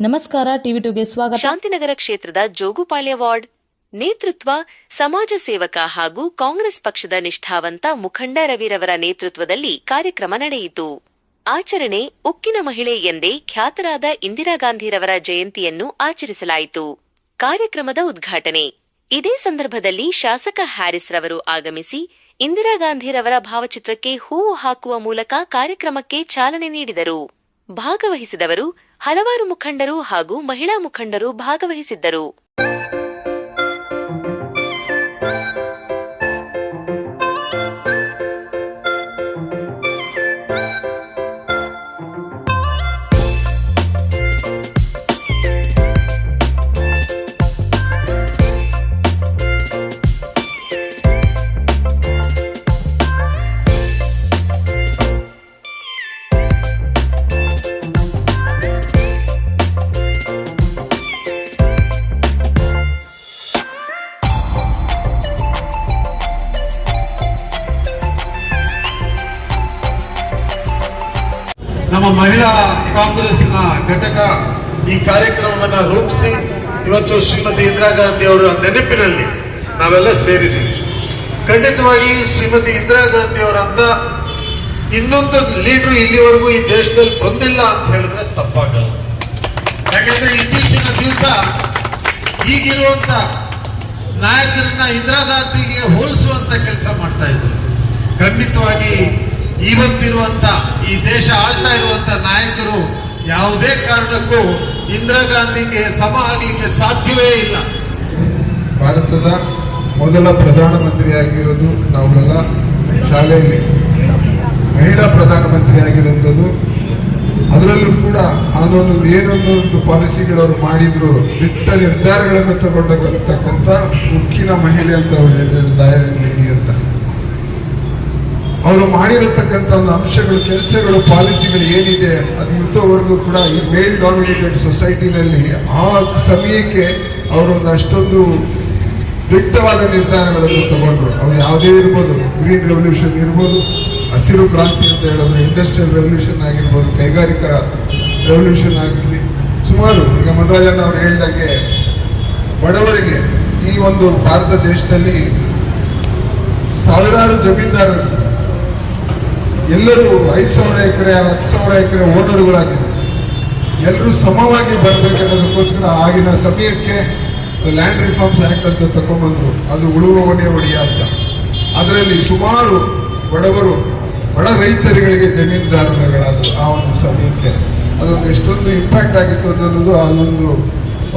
ನಮಸ್ಕಾರ, ಟಿವಿ ಟುಗೆ ಸ್ವಾಗತ. ಶಾಂತಿನಗರ ಕ್ಷೇತ್ರದ ಜೋಗುಪಾಳ್ಯ ವಾರ್ಡ್. ನೇತೃತ್ವ, ಸಮಾಜ ಸೇವಕ ಹಾಗೂ ಕಾಂಗ್ರೆಸ್ ಪಕ್ಷದ ನಿಷ್ಠಾವಂತ ಮುಖಂಡ ರವಿರವರ ನೇತೃತ್ವದಲ್ಲಿ ಕಾರ್ಯಕ್ರಮ ನಡೆಯಿತು. ಆಚರಣೆ, ಉಕ್ಕಿನ ಮಹಿಳೆ ಎಂದೇ ಖ್ಯಾತರಾದ ಇಂದಿರಾ ಗಾಂಧಿರವರ ಜಯಂತಿಯನ್ನು ಆಚರಿಸಲಾಯಿತು. ಕಾರ್ಯಕ್ರಮದ ಉದ್ಘಾಟನೆ. ಇದೇ ಸಂದರ್ಭದಲ್ಲಿ ಶಾಸಕ ಹ್ಯಾರಿಸ್ ರವರು ಆಗಮಿಸಿ, ಇಂದಿರಾ ಗಾಂಧಿರವರ ಭಾವಚಿತ್ರಕ್ಕೆ ಹೂವು ಹಾಕುವ ಮೂಲಕ ಕಾರ್ಯಕ್ರಮಕ್ಕೆ ಚಾಲನೆ ನೀಡಿದರು. ಭಾಗವಹಿಸಿದವರು ಹಲವಾರು ಮುಖಂಡರು ಹಾಗೂ ಮಹಿಳಾ ಮುಖಂಡರು ಭಾಗವಹಿಸಿದ್ದರು. ಮಹಿಳಾ ಕಾಂಗ್ರೆಸ್ನ ಘಟಕ ಈ ಕಾರ್ಯಕ್ರಮವನ್ನು ರೂಪಿಸಿ ಇವತ್ತು ಶ್ರೀಮತಿ ಇಂದಿರಾ ಗಾಂಧಿ ಅವರ ನೆನಪಿನಲ್ಲಿ ನಾವೆಲ್ಲ ಸೇರಿದ್ದೀವಿ. ಖಂಡಿತವಾಗಿ ಶ್ರೀಮತಿ ಇಂದಿರಾ ಗಾಂಧಿ ಅವರಂತ ಇನ್ನೊಂದು ಲೀಡ್ರು ಇಲ್ಲಿವರೆಗೂ ಈ ದೇಶದಲ್ಲಿ ಬಂದಿಲ್ಲ ಅಂತ ಹೇಳಿದ್ರೆ ತಪ್ಪಾಗಲ್ಲ. ಯಾಕಂದ್ರೆ ಇತ್ತೀಚಿನ ದಿವಸ ಈಗಿರುವಂತ ನಾಯಕರನ್ನ ಇಂದಿರಾ ಗಾಂಧಿಗೆ ಹೋಲಿಸುವಂತ ಕೆಲಸ ಮಾಡ್ತಾ ಇದ್ರು. ಖಂಡಿತವಾಗಿ ಇವತ್ತಿರುವಂತ ಈ ದೇಶ ಆಳ್ತಾ ಇರುವಂತ ನಾಯಕರು ಯಾವುದೇ ಕಾರಣಕ್ಕೂ ಇಂದಿರಾ ಗಾಂಧಿಗೆ ಸಮ ಆಗ್ಲಿಕ್ಕೆ ಸಾಧ್ಯವೇ ಇಲ್ಲ. ಭಾರತದ ಮೊದಲ ಪ್ರಧಾನಮಂತ್ರಿಯಾಗಿರೋದು ನಾವುಗಳೆಲ್ಲ ಶಾಲೆಯಲ್ಲಿ. ಮಹಿಳಾ ಪ್ರಧಾನಮಂತ್ರಿ ಆಗಿರುವಂಥದ್ದು ಅದರಲ್ಲೂ ಕೂಡ ಅದೊಂದು ಏನೊಂದು ಪಾಲಿಸಿಗಳು ಅವರು ಮಾಡಿದ್ರು, ದಿಟ್ಟ ನಿರ್ಧಾರಗಳನ್ನು ತಗೊಂಡಂತಕ್ಕಂಥ ಉಕ್ಕಿನ ಮಹಿಳೆ ಅಂತ ಅವರು ಅಂತ ಅವರು ಮಾಡಿರತಕ್ಕಂಥ ಒಂದು ಅಂಶಗಳು, ಕೆಲಸಗಳು, ಪಾಲಿಸಿಗಳು ಏನಿದೆ, ಅದು ಇವತ್ತವರೆಗೂ ಕೂಡ ಈ ಮೇಲ್ ಡಾಮಿನೇಟೆಡ್ ಸೊಸೈಟಿನಲ್ಲಿ ಆ ಸಮಯಕ್ಕೆ ಅವರು ಒಂದು ಅಷ್ಟೊಂದು ದಿಟ್ಟವಾದ ನಿರ್ಧಾರಗಳನ್ನು ತಗೊಂಡ್ರು. ಅವ್ರು ಯಾವುದೇ ಇರ್ಬೋದು ಗ್ರೀನ್ ರೆವಲ್ಯೂಷನ್ ಇರ್ಬೋದು, ಹಸಿರು ಕ್ರಾಂತಿ ಅಂತ ಹೇಳಿದ್ರೆ ಇಂಡಸ್ಟ್ರಿಯಲ್ ರೆವಲ್ಯೂಷನ್ ಆಗಿರ್ಬೋದು, ಕೈಗಾರಿಕಾ ರೆವಲ್ಯೂಷನ್ ಆಗಿರಲಿ ಸುಮಾರು, ಈಗ ಮನರಾಜಣ್ಣ ಅವ್ರು ಹೇಳಿದಾಗೆ ಬಡವರಿಗೆ ಈ ಒಂದು ಭಾರತ ದೇಶದಲ್ಲಿ ಸಾವಿರಾರು ಜಮೀನ್ದಾರರು ಎಲ್ಲರೂ ಐದು ಸಾವಿರ ಎಕರೆ, ಹತ್ತು ಸಾವಿರ ಎಕರೆ ಓನರ್ಗಳಾಗಿದ್ದಾರೆ ಎಲ್ಲರೂ ಸಮವಾಗಿ ಬರಬೇಕನ್ನೋದಕ್ಕೋಸ್ಕರ ಆಗಿನ ಸಮಯಕ್ಕೆ ಲ್ಯಾಂಡ್ ರಿಫಾರ್ಮ್ಸ್ ಆ್ಯಕ್ಟ್ ಅಂತ ತಗೊಂಡ್ಬಂದರು. ಅದು ಉಳುವ ಹೊಣೆ ಹೊಡೆಯ ಅಂತ. ಅದರಲ್ಲಿ ಸುಮಾರು ಬಡವರು, ಬಡ ರೈತರುಗಳಿಗೆ ಜಮೀನುದಾರರುಗಳಾದರು ಆ ಒಂದು ಸಮಯಕ್ಕೆ. ಅದೊಂದು ಎಷ್ಟೊಂದು ಇಂಪ್ಯಾಕ್ಟ್ ಆಗಿತ್ತು ಅನ್ನೋದು ಅದೊಂದು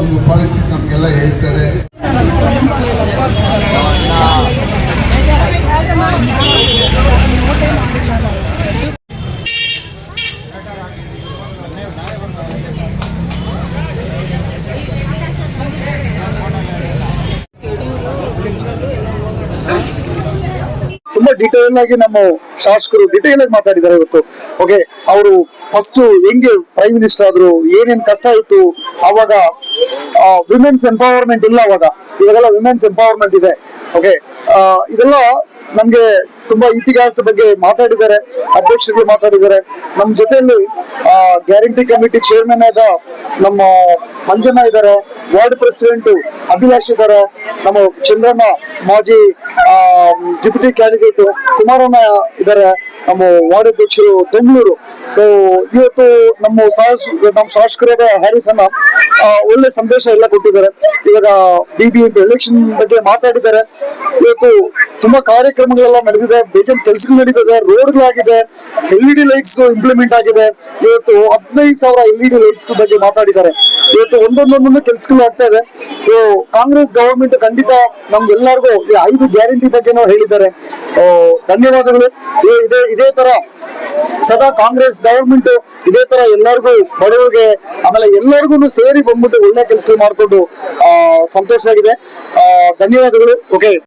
ಒಂದು ಪಾಲಿಸಿ ನಮಗೆಲ್ಲ ಹೇಳ್ತದೆ ತುಂಬಾ ಡಿಟೇಲ್ ಆಗಿ ನಮ್ಮ ಶಾಸಕರು ಡಿಟೇಲ್ ಆಗಿ ಮಾತಾಡಿದ್ದಾರೆ ಇವತ್ತು. ಓಕೆ ಅವರು ಫಸ್ಟ್ ಹೆಂಗೆ ಪ್ರೈಮ್ ಮಿನಿಸ್ಟರ್ ಆದ್ರು, ಏನೇನ್ ಕಷ್ಟ ಇತ್ತು ಅವಾಗ ವಿಮೆನ್ಸ್ ಎಂಪವರ್ಮೆಂಟ್ ಇಲ್ಲ ಅವಾಗ ಇವಾಗೆಲ್ಲ ವಿಮೆನ್ಸ್ ಎಂಪವರ್ಮೆಂಟ್ ಇದೆ. ಓಕೆ ಇದೆಲ್ಲ ನಮ್ಗೆ ತುಂಬಾ ಇತಿಹಾಸದ ಬಗ್ಗೆ ಮಾತಾಡಿದ್ದಾರೆ, ಅಧ್ಯಕ್ಷರಿಗೆ ಮಾತಾಡಿದ್ದಾರೆ. ನಮ್ಮ ಜೊತೆಯಲ್ಲಿ ಗ್ಯಾರಂಟಿ ಕಮಿಟಿ ಚೇರ್ಮನ್ ಆದ ನಮ್ಮ ಮಂಜಣ್ಣ ಇದ್ದಾರೆ. ವಾರ್ಡ್ ಪ್ರೆಸಿಡೆಂಟ್ ಅಭಿಲಾಷ್ ಇದ್ದಾರೆ ನಮ್ಮ ಚಂದ್ರಣ್ಣ ಮಾಜಿ ಡಿಪ್ಯೂಟಿ ಕ್ಯಾಂಡಿಡೇಟ್ ಕುಮಾರಣ್ಣ ಇದ್ದಾರೆ ನಮ್ಮ ವಾರ್ಡ್ ಅಧ್ಯಕ್ಷರು ಬೆಂಗಳೂರು. ಇವತ್ತು ನಮ್ಮ ನಮ್ಮ ಶಾಸಕರಾದ ಹ್ಯಾರಿಸ್ ಒಳ್ಳೆ ಸಂದೇಶ ಎಲ್ಲ ಕೊಟ್ಟಿದ್ದಾರೆ. ಇವಾಗ ಬಿ ಬಿ ಎಲೆಕ್ಷನ್ ಬಗ್ಗೆ ಮಾತಾಡಿದ್ದಾರೆ. ಇವತ್ತು ತುಂಬಾ ಕಾರ್ಯಕ್ರಮಗಳೆಲ್ಲ ನಡೆದಿದೆ. ಬೇಜನ್ ಕೆಲಸಗಳು ನಡೀತದೆ. ರೋಡ್ಗಳಾಗಿದೆ. ಎಲ್ ಇ ಲೈಟ್ಸ್ ಇಂಪ್ಲಿಮೆಂಟ್ ಆಗಿದೆ. ಇವತ್ತು ಹದಿನೈದು ಸಾವಿರ ಎಲ್ ಲೈಟ್ಸ್ ಬಗ್ಗೆ ಮಾತಾಡಿದ್ದಾರೆ. ಇವತ್ತು ಒಂದೊಂದೊಂದೊಂದು ಕೆಲಸಗಳು ಆಗ್ತಾ ಇದೆ. ಸೊ ಕಾಂಗ್ರೆಸ್ ಗವರ್ಮೆಂಟ್ ಖಂಡಿತ ನಮ್ಗೆಲ್ಲರಿಗೂ ಈ ಐದು ಗ್ಯಾರಂಟಿ ಬಗ್ಗೆ ಹೇಳಿದ್ದಾರೆ. ಧನ್ಯವಾದಗಳು. ಇದೇ- ಇದೇ ತರ ಸದಾ ಕಾಂಗ್ರೆಸ್ ಗವರ್ಮೆಂಟ್ ಇದೇ ತರ ಎಲ್ಲರಿಗೂ ಬಡವರಿಗೆ ಆಮೇಲೆ ಎಲ್ಲರಿಗೂ ಸೇರಿ ಬಂದ್ಬಿಟ್ಟು ಒಳ್ಳೆ ಕೆಲಸ ಮಾಡಿಕೊಂಡು ಸಂತೋಷ ಸಂತೋಷವಾಗಿದೆ ಆ, ಧನ್ಯವಾದಗಳು. ಓಕೆ